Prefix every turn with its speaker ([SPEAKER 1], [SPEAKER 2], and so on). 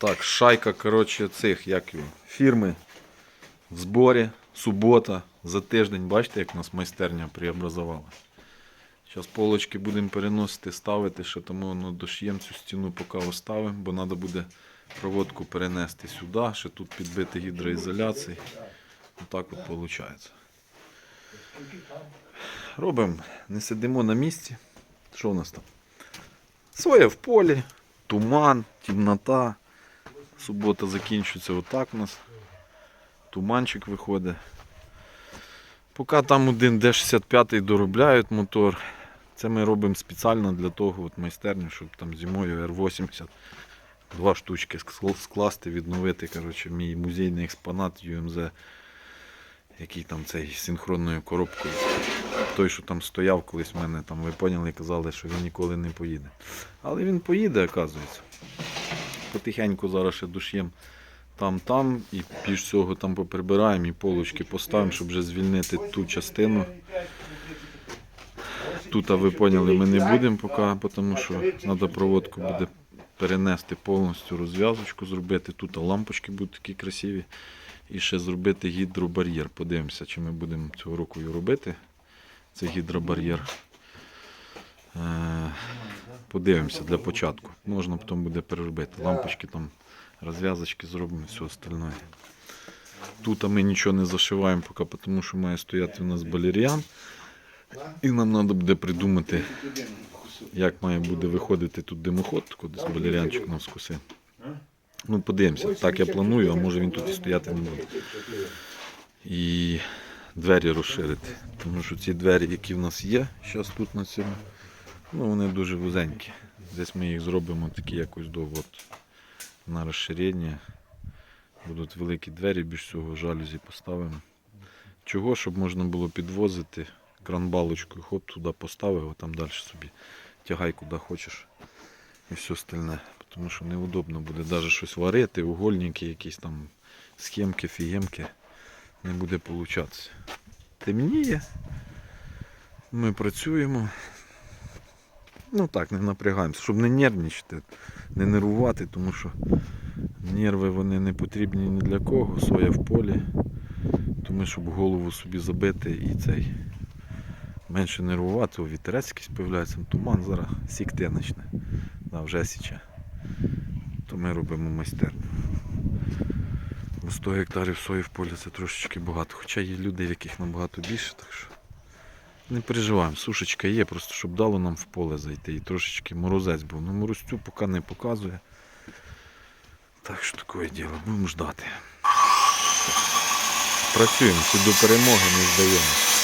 [SPEAKER 1] Так, шайка, коротше, цих, як його, фірми в зборі, субота, за тиждень, бачите, як у нас майстерня преобразувала. Зараз полочки будемо переносити, ставити, що тому ну, дош'єм цю стіну поки оставимо, бо треба буде проводку перенести сюди, ще тут підбити гідроізоляції. Отак от виходить. Робимо, не сидимо на місці. Що у нас там? Своє в полі, туман, темнота. Субота закінчується отак у нас. Туманчик виходить. Поки там один Д-65 доробляють мотор. Це ми робимо спеціально для того от майстерню, щоб там зимою Р-80 два штучки скласти, відновити коротше, мій музейний експонат UMZ, який там цей синхронною коробкою. Той, що там стояв колись в мене, там ви поняли, казали, що він ніколи не поїде. Але він поїде, оказується. Потихеньку зараз ще душ'єм там-там і більш всього там поприбираємо і полочки поставимо, щоб вже звільнити ту частину. Тут, а ви поняли, ми не будемо поки, тому що треба проводку буде перенести повністю розв'язочку зробити. Тут лампочки будуть такі красиві. І ще зробити гідробар'єр. Подивимося, чи ми будемо цього року робити. Це гідробар'єр. Е, Подивимося для початку. Можна потім буде переробити. Лампочки там, розв'язочки зробимо все остальне. Тут ми нічого не зашиваємо поки, тому що має стояти у нас балеріан. І нам треба буде придумати, як має буде виходити тут димоход, кудись балеріанчик нам скуси. Ну, подивимося. Так я планую, а може він тут і стояти не буде. І двері розширити. Тому що ці двері, які в нас є, зараз тут на цьому, ну вони дуже вузенькі. Десь ми їх зробимо такі якось до от, на розширення. Будуть великі двері, більш всього жалюзі поставимо. Чого, щоб можна було підвозити кранбалочкою, хоп, туди поставив, а там далі собі тягай куди хочеш і все остальне. Тому що неудобно буде навіть щось варити, угольники, якісь там схемки, фігемки. Не буде получатися. Темніє. Ми працюємо. Ну так, не напрягаємося, щоб не нервничати, не нервувати, тому що нерви вони не потрібні ні для кого, своє в полі. Тому щоб голову собі забити і цей менше нервувати, вітерець якийсь появляється, туман зараз сікти почне. Да, вже січе. То ми робимо майстерню. Бо 100 гектарів сої в полі це трошечки багато. Хоча є люди, яких набагато більше, так що не переживаємо. Сушечка є, просто щоб дало нам в поле зайти. І трошечки морозець був. Ну морозцю поки не показує. Так що таке діло, будемо ждати. Працюємо, всі до перемоги не здаємо.